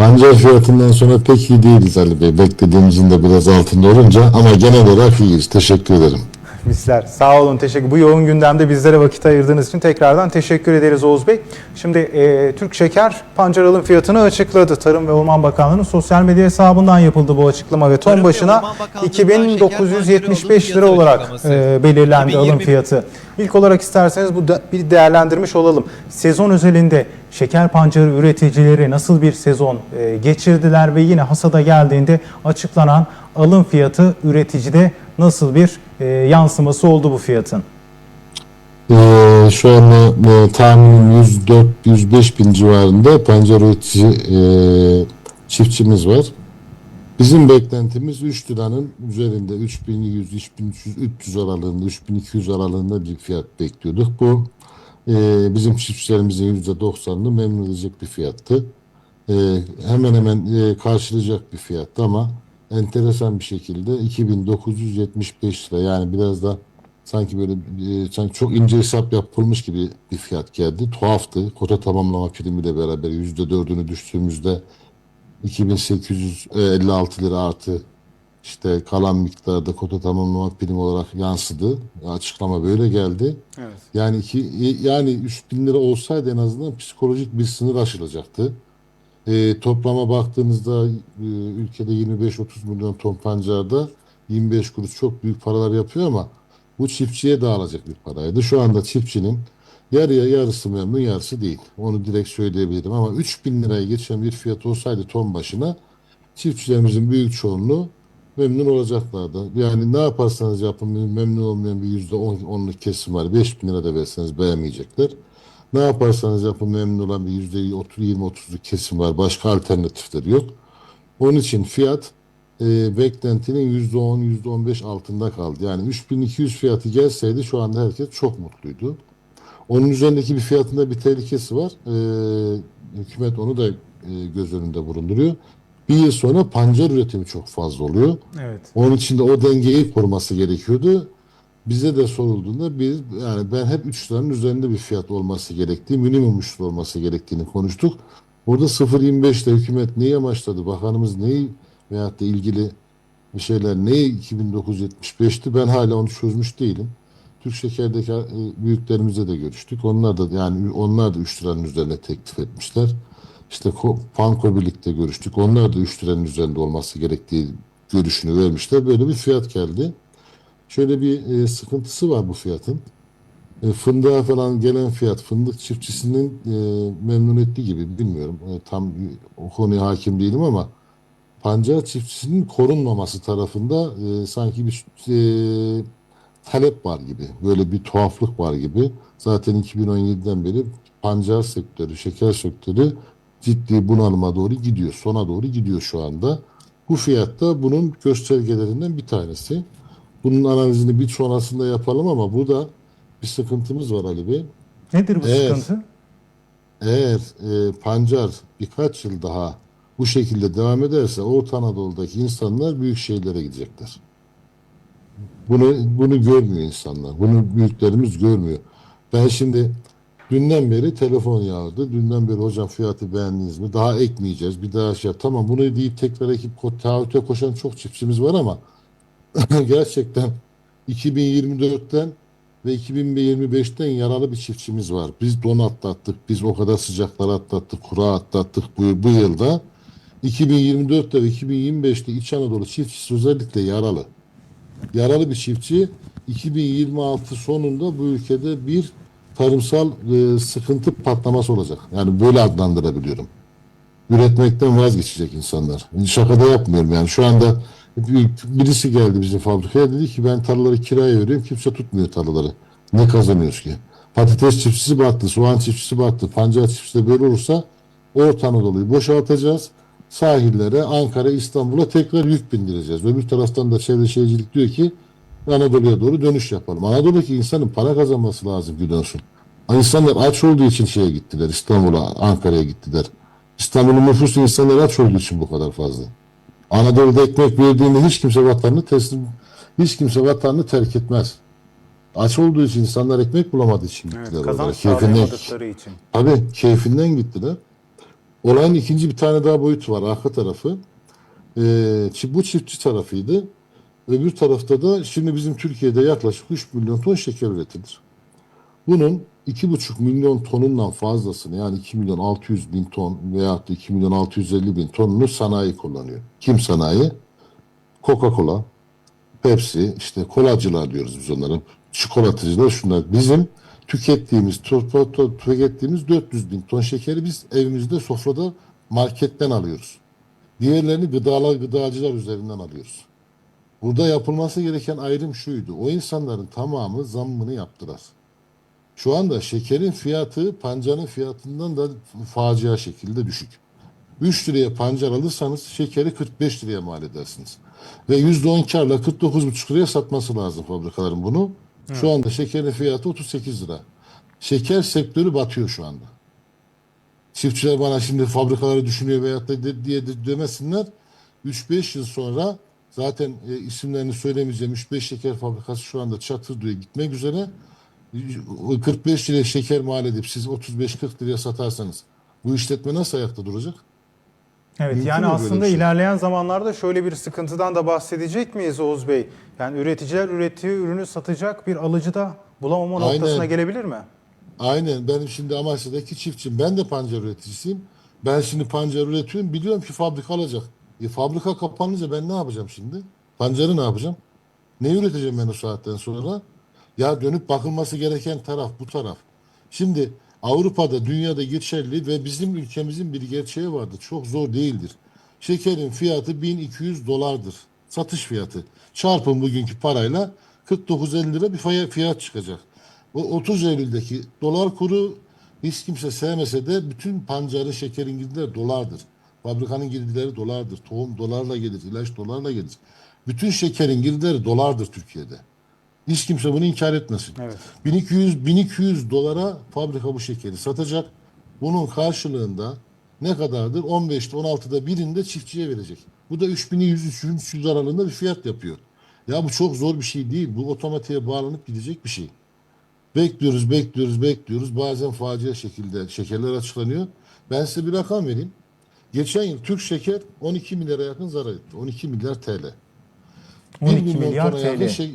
Pancar fiyatından sonra pek iyi değiliz Ali Bey. Beklediğimizin de biraz altında olunca ama genel olarak iyiyiz. Teşekkür ederim. Misler. Sağ olun. Teşekkür. Bu yoğun gündemde bizlere vakit ayırdığınız için tekrardan teşekkür ederiz Oğuz Bey. Şimdi e, Türk Şeker pancar alım fiyatını açıkladı. Tarım ve Orman Bakanlığı'nın sosyal medya hesabından yapıldı bu açıklama ve ton Tarım başına Orman Bakanlığı'ndan 2975 şeker lira olarak e, belirlendi alım 2020 fiyatı. İlk olarak isterseniz bu da bir değerlendirmiş olalım. Sezon özelinde şeker pancarı üreticileri nasıl bir sezon e, geçirdiler ve yine hasada geldiğinde açıklanan alım fiyatı üreticide nasıl bir e, yansıması oldu bu fiyatın? Ee, şu anda e, tahminim 104-105 bin civarında pancar üretici e, çiftçimiz var. Bizim beklentimiz 3 liranın üzerinde 3100, 3300, 300 aralığında, 3200 aralığında bir fiyat bekliyorduk. Bu e, bizim çiftçilerimizin %90'ını memnun edecek bir fiyattı. E, hemen hemen e, karşılayacak bir fiyattı ama enteresan bir şekilde 2975 lira yani biraz da sanki böyle e, sanki çok ince hesap yapılmış gibi bir fiyat geldi. Tuhaftı. Kota tamamlama primiyle beraber %4'ünü düştüğümüzde 2856 lira artı işte kalan miktarda kota tamamlama primi olarak yansıdı. Açıklama böyle geldi. Evet. Yani iki, yani 3000 lira olsaydı en azından psikolojik bir sınır aşılacaktı. E, toplama baktığınızda e, ülkede 25-30 milyon ton pancarda 25 kuruş çok büyük paralar yapıyor ama bu çiftçiye dağılacak bir paraydı. Şu anda çiftçinin yarıya yarısı memnun yarısı değil. Onu direkt söyleyebilirim ama 3000 liraya geçen bir fiyat olsaydı ton başına çiftçilerimizin büyük çoğunluğu memnun olacaklardı. Yani ne yaparsanız yapın memnun olmayan bir yüzde on- onluk kesim var. 5000 lira da verseniz beğenmeyecekler. Ne yaparsanız yapın memnun olan bir yüzde 20-30'luk kesim var. Başka alternatifleri yok. Onun için fiyat e, beklentinin %10, %15 altında kaldı. Yani 3200 fiyatı gelseydi şu anda herkes çok mutluydu. Onun üzerindeki bir fiyatında bir tehlikesi var. E, hükümet onu da e, göz önünde bulunduruyor. Bir yıl sonra pancar üretimi çok fazla oluyor. Evet. Onun için de o dengeyi koruması gerekiyordu. Bize de sorulduğunda biz yani ben hep 3 liranın üzerinde bir fiyat olması gerektiği, minimum 3 lira olması gerektiğini konuştuk. Orada 0.25'te hükümet neyi amaçladı? Bakanımız neyi veyahut da ilgili bir şeyler neyi 2975'ti? Ben hala onu çözmüş değilim. Türk Şeker'deki e, büyüklerimizle de görüştük. Onlar da yani onlar da 3 liranın üzerine teklif etmişler. İşte Ko- Panko birlikte görüştük. Onlar da 3 liranın üzerinde olması gerektiği görüşünü vermişler. Böyle bir fiyat geldi. Şöyle bir e, sıkıntısı var bu fiyatın. E, fındığa falan gelen fiyat fındık çiftçisinin e, memnun ettiği gibi bilmiyorum. E, tam o konuya hakim değilim ama pancar çiftçisinin korunmaması tarafında e, sanki bir e, talep var gibi. Böyle bir tuhaflık var gibi. Zaten 2017'den beri pancar sektörü, şeker sektörü ciddi bunalıma doğru gidiyor. Sona doğru gidiyor şu anda. Bu fiyatta bunun göstergelerinden bir tanesi. Bunun analizini bir sonrasında yapalım ama burada bir sıkıntımız var Ali Bey. Nedir bu Evet. sıkıntı? Eğer e, pancar birkaç yıl daha bu şekilde devam ederse Orta Anadolu'daki insanlar büyük şehirlere gidecekler. Bunu bunu görmüyor insanlar. Bunu büyüklerimiz görmüyor. Ben şimdi dünden beri telefon yağdı. Dünden beri hocam fiyatı beğendiniz mi? Daha ekmeyeceğiz. Bir daha şey yap. Tamam bunu deyip tekrar ekip taahhüte koşan çok çiftçimiz var ama gerçekten 2024'ten ve 2025'ten yaralı bir çiftçimiz var. Biz don atlattık, biz o kadar sıcaklar atlattık, kura atlattık bu, bu yılda. 2024'te ve 2025'te İç Anadolu çiftçisi özellikle yaralı. Yaralı bir çiftçi 2026 sonunda bu ülkede bir tarımsal e, sıkıntı patlaması olacak. Yani böyle adlandırabiliyorum. Üretmekten vazgeçecek insanlar. Şakada yapmıyorum yani. Şu anda birisi geldi bizim fabrikaya dedi ki ben tarlaları kiraya veriyorum. Kimse tutmuyor tarlaları. Ne kazanıyoruz ki? Patates çiftçisi battı, soğan çiftçisi battı, pancar çiftçisi de böyle olursa Orta Anadolu'yu boşaltacağız. Sahillere, Ankara, İstanbul'a tekrar yük bindireceğiz. Öbür taraftan da Çevre Şehircilik diyor ki Anadolu'ya doğru dönüş yapalım. Anadolu'daki insanın para kazanması lazım dönsün. İnsanlar aç olduğu için şeye gittiler. İstanbul'a, Ankara'ya gittiler. İstanbul'un nüfusu insanlar aç olduğu için bu kadar fazla. Anadolu'da ekmek verdiğinde hiç kimse vatanını teslim, hiç kimse vatanını terk etmez. Aç olduğu için insanlar ekmek bulamadığı için gittiler. Evet, kazanç Keyfinden, için. tabii keyfinden gittiler. Olayın ikinci bir tane daha boyutu var arka tarafı. Ee, bu çiftçi tarafıydı. Öbür tarafta da şimdi bizim Türkiye'de yaklaşık 3 milyon ton şeker üretilir. Bunun 2,5 milyon tonundan fazlasını yani 2 milyon 600 bin ton veya 2 milyon 650 bin tonunu sanayi kullanıyor. Kim sanayi? Coca-Cola, Pepsi, işte kolacılar diyoruz biz onlara. Çikolatacılar şunlar. Bizim tükettiğimiz, tükettiğimiz 400 bin ton şekeri biz evimizde sofrada marketten alıyoruz. Diğerlerini gıdalar, gıdacılar üzerinden alıyoruz. Burada yapılması gereken ayrım şuydu. O insanların tamamı zammını yaptılar. Şu anda şekerin fiyatı pancarın fiyatından da facia şekilde düşük. 3 liraya pancar alırsanız şekeri 45 liraya mal edersiniz. Ve %10 karla 49,5 liraya satması lazım fabrikaların bunu. Şu anda şekerin fiyatı 38 lira. Şeker sektörü batıyor şu anda. Çiftçiler bana şimdi fabrikaları düşünüyor veyahut da de- diye de demesinler. 3-5 yıl sonra zaten e, isimlerini söylemeyeceğim 3-5 şeker fabrikası şu anda çatır diye gitmek üzere. O 45 liraya şeker mal edip siz 35-40 liraya satarsanız bu işletme nasıl ayakta duracak? Evet Mümkün yani aslında şey? ilerleyen zamanlarda şöyle bir sıkıntıdan da bahsedecek miyiz Oğuz Bey? Yani üreticiler ürettiği ürünü satacak bir alıcı da bulamama Aynen. noktasına gelebilir mi? Aynen benim şimdi Amasya'daki çiftçiyim. Ben de pancar üreticisiyim. Ben şimdi pancar üretiyorum. Biliyorum ki fabrika alacak. E, fabrika kapanınca ben ne yapacağım şimdi? Pancarı ne yapacağım? Ne üreteceğim ben o saatten sonra? Ya dönüp bakılması gereken taraf bu taraf. Şimdi Avrupa'da, dünyada geçerli ve bizim ülkemizin bir gerçeği vardır. Çok zor değildir. Şekerin fiyatı 1200 dolardır. Satış fiyatı. Çarpın bugünkü parayla 49.50 lira bir fiyat çıkacak. O 30 Eylül'deki dolar kuru hiç kimse sevmese de bütün pancarı şekerin girdileri dolardır. Fabrikanın girdileri dolardır. Tohum dolarla gelir, ilaç dolarla gelir. Bütün şekerin girdileri dolardır Türkiye'de. Hiç kimse bunu inkar etmesin. Evet. 1200 1200 dolara fabrika bu şekeri satacak. Bunun karşılığında ne kadardır? 15'te 16'da birinde çiftçiye verecek. Bu da 3100 3300 aralığında bir fiyat yapıyor. Ya bu çok zor bir şey değil. Bu otomatiğe bağlanıp gidecek bir şey. Bekliyoruz, bekliyoruz, bekliyoruz. Bazen facia şekilde şekerler açıklanıyor. Ben size bir rakam vereyim. Geçen yıl Türk şeker 12 milyara yakın zarar etti. 12 milyar TL. 12 milyon milyar TL. Şey,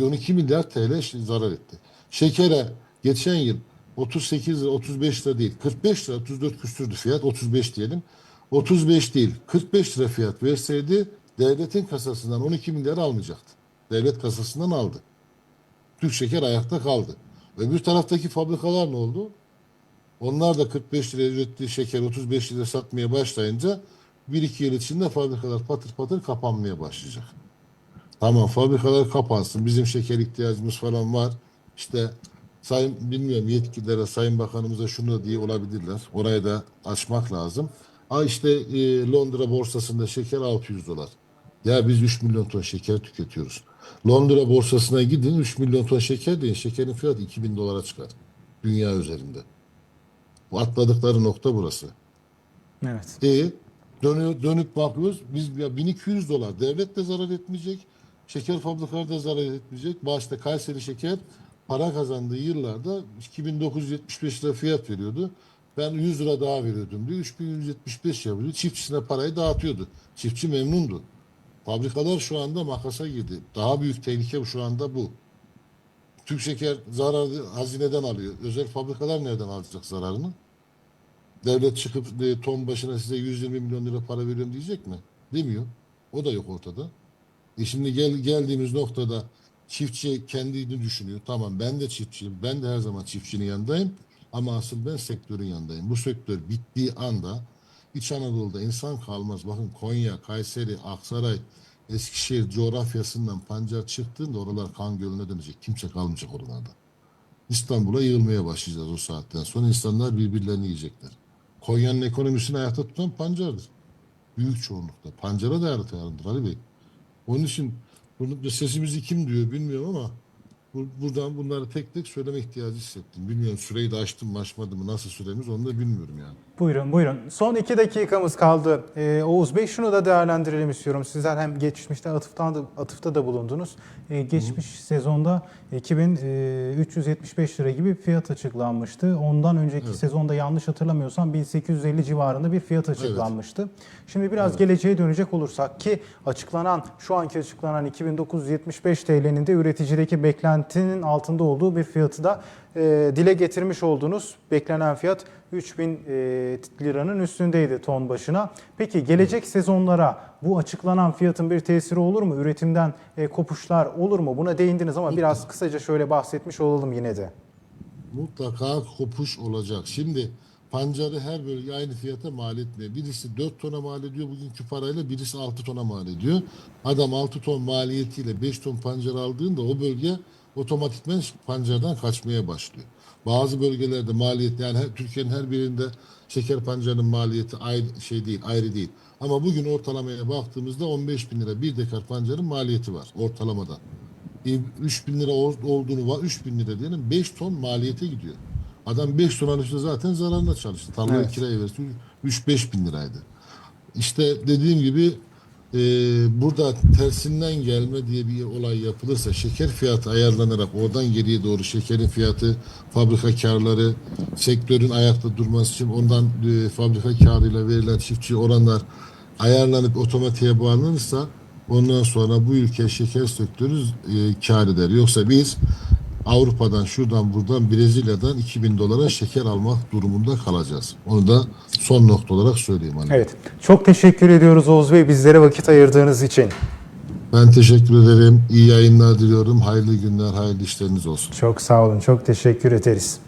12 milyar TL zarar etti. Şekere geçen yıl 38 lira 35 lira değil 45 lira 34 küsürdü fiyat 35 diyelim. 35 değil 45 lira fiyat verseydi devletin kasasından 12 milyar almayacaktı. Devlet kasasından aldı. Türk şeker ayakta kaldı. Öbür taraftaki fabrikalar ne oldu? Onlar da 45 liraya ürettiği şeker 35 liraya satmaya başlayınca 1-2 yıl içinde fabrikalar patır patır kapanmaya başlayacak. Tamam fabrikalar kapansın. Bizim şeker ihtiyacımız falan var. İşte sayın bilmiyorum yetkililere, sayın bakanımıza şunu da diye olabilirler. Orayı da açmak lazım. Ha işte e, Londra borsasında şeker 600 dolar. Ya biz 3 milyon ton şeker tüketiyoruz. Londra borsasına gidin 3 milyon ton şeker deyin. Şekerin fiyatı 2000 dolara çıkar. Dünya üzerinde. Bu atladıkları nokta burası. Evet. E dönüyor, dönüp bakıyoruz. Biz ya 1200 dolar. Devlet de zarar etmeyecek. Şeker fabrikaları da zarar etmeyecek. Başta Kayseri Şeker para kazandığı yıllarda 2975 lira fiyat veriyordu. Ben 100 lira daha veriyordum diyor. 3175 yapıyordu. Çiftçisine parayı dağıtıyordu. Çiftçi memnundu. Fabrikalar şu anda makasa girdi. Daha büyük tehlike şu anda bu. Türk Şeker zararı hazineden alıyor. Özel fabrikalar nereden alacak zararını? Devlet çıkıp e, ton başına size 120 milyon lira para veriyorum diyecek mi? Demiyor. O da yok ortada. E şimdi gel, geldiğimiz noktada çiftçi kendini düşünüyor. Tamam ben de çiftçiyim. Ben de her zaman çiftçinin yanındayım. Ama asıl ben sektörün yanındayım. Bu sektör bittiği anda İç Anadolu'da insan kalmaz. Bakın Konya, Kayseri, Aksaray, Eskişehir coğrafyasından pancar çıktığında oralar kan gölüne dönecek. Kimse kalmayacak oralarda. İstanbul'a yığılmaya başlayacağız o saatten sonra. insanlar birbirlerini yiyecekler. Konya'nın ekonomisini ayakta tutan pancardır. Büyük çoğunlukta. Pancara da yarındır Ali Bey. Onun için bunu sesimizi kim duyuyor bilmiyorum ama Bu- Buradan bunları tek tek söyleme ihtiyacı hissettim. Bilmiyorum süreyi de açtım mı açmadım mı nasıl süremiz onu da bilmiyorum yani. Buyurun buyurun. Son iki dakikamız kaldı. Ee, Oğuz Bey şunu da değerlendirelim istiyorum. Sizler hem geçmişte atıftan da, atıfta da bulundunuz. Ee, geçmiş sezonda 2375 lira gibi bir fiyat açıklanmıştı. Ondan önceki Evet. sezonda yanlış hatırlamıyorsam 1850 civarında bir fiyat açıklanmıştı. Şimdi biraz geleceğe dönecek olursak ki açıklanan şu anki açıklanan 2975 TL'nin de üreticideki beklentinin altında olduğu bir fiyatı da e, dile getirmiş olduğunuz beklenen fiyat 3000 e, liranın üstündeydi ton başına. Peki gelecek sezonlara bu açıklanan fiyatın bir tesiri olur mu? Üretimden e, kopuşlar olur mu? Buna değindiniz ama biraz kısaca şöyle bahsetmiş olalım yine de. Mutlaka kopuş olacak. Şimdi pancarı her bölge aynı fiyata mal etmiyor. Birisi 4 tona mal ediyor bugünkü parayla birisi 6 tona mal ediyor. Adam 6 ton maliyetiyle 5 ton pancar aldığında o bölge otomatikman pancardan kaçmaya başlıyor. Bazı bölgelerde maliyet yani Türkiye'nin her birinde şeker pancarının maliyeti ayrı şey değil, ayrı değil. Ama bugün ortalamaya baktığımızda 15 bin lira bir dekar pancarın maliyeti var ortalamada. 3 bin lira ol- olduğunu var 3 bin lira diyelim 5 ton maliyete gidiyor. Adam 5 ton alışta zaten zararına çalıştı. Tarlayı Evet. kiraya verse 3-5 bin liraydı. İşte dediğim gibi e, burada tersinden gelme diye bir olay yapılırsa şeker fiyatı ayarlanarak oradan geriye doğru şekerin fiyatı, fabrika karları, sektörün ayakta durması için ondan e, fabrika karıyla verilen çiftçi oranlar ayarlanıp otomatiğe bağlanırsa ondan sonra bu ülke şeker sektörü e, kar eder. Yoksa biz Avrupa'dan şuradan buradan Brezilya'dan 2000 dolara şeker almak durumunda kalacağız. Onu da son nokta olarak söyleyeyim. Hani. Evet. Çok teşekkür ediyoruz Oğuz Bey bizlere vakit ayırdığınız için. Ben teşekkür ederim. İyi yayınlar diliyorum. Hayırlı günler, hayırlı işleriniz olsun. Çok sağ olun. Çok teşekkür ederiz.